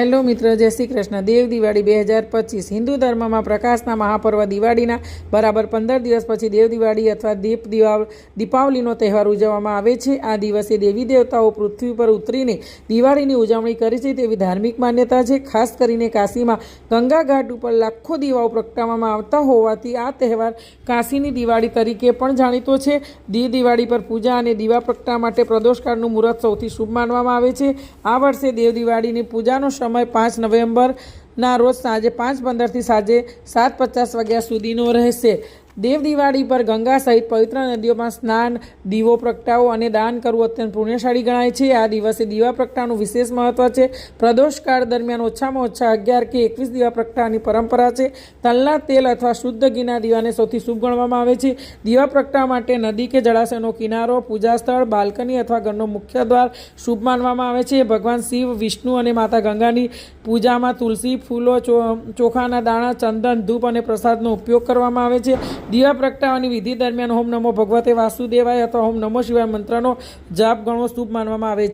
Hello મિત્ર, જય શ્રી કૃષ્ણ. દેવ દિવાળી બે હજાર પચીસ. હિન્દુ ધર્મમાં પ્રકાશના મહાપર્વ દિવાળીના બરાબર પંદર દિવસ પછી દેવ દિવાળી અથવા દીપ દીપાવલીનો તહેવાર ઉજવવામાં આવે છે. આ દિવસે દેવી દેવતાઓ પૃથ્વી પર ઉતરીને દિવાળીની ઉજવણી કરે છે તેવી ધાર્મિક માન્યતા છે. ખાસ કરીને કાશીમાં ગંગા ઘાટ ઉપર લાખો દીવાઓ પ્રગટાવવામાં આવતા હોવાથી આ તહેવાર કાશીની દિવાળી તરીકે પણ જાણીતો છે. દી દિવાળી પર પૂજા અને દીવા પ્રગટા માટે પ્રદોષકાળનું મુહૂર્ત સૌથી શુભ માનવામાં આવે છે. આ વર્ષે દેવ દિવાળીની પૂજાનો સમય પાંચ નવેમ્બરના રોજ સાંજે પાંચ પંદરથી સાંજે સાત પચાસ વાગ્યા સુધીનો રહેશે. દેવ દિવાળી પર ગંગા સહિત પવિત્ર નદીઓમાં સ્નાન, દીવો પ્રગટાવો અને દાન કરવું અત્યંત પુણ્યશાળી ગણાય છે. આ દિવસે દીવા પ્રગટાવનું વિશેષ મહત્વ છે. પ્રદોષકાળ દરમિયાન ઓછામાં ઓછા અગિયાર કે એકવીસ દીવા પ્રગટાવવાની પરંપરા છે. તલના તેલ અથવા શુદ્ધ ઘીના દીવાને સૌથી શુભ ગણવામાં આવે છે. દીવા પ્રગટાવવા માટે નદી કે જળાશયનો કિનારો, પૂજા સ્થળ, બાલ્કની અથવા ઘરનો મુખ્ય દ્વાર શુભ માનવામાં આવે છે. ભગવાન શિવ, વિષ્ણુ અને માતા ગંગાની પૂજામાં તુલસી, ફૂલો ચોખાના દાણા, ચંદન, ધૂપ અને પ્રસાદનો ઉપયોગ કરવામાં આવે છે. દીવા પ્રગટાવવાની વિધિ દરમિયાન હોમ નમો ભગવતે વાસુદેવાય અથવા હોમ નમો શિવાય મંત્રનો જાપ ગણો સ્તૂપ માનવામાં આવે છે.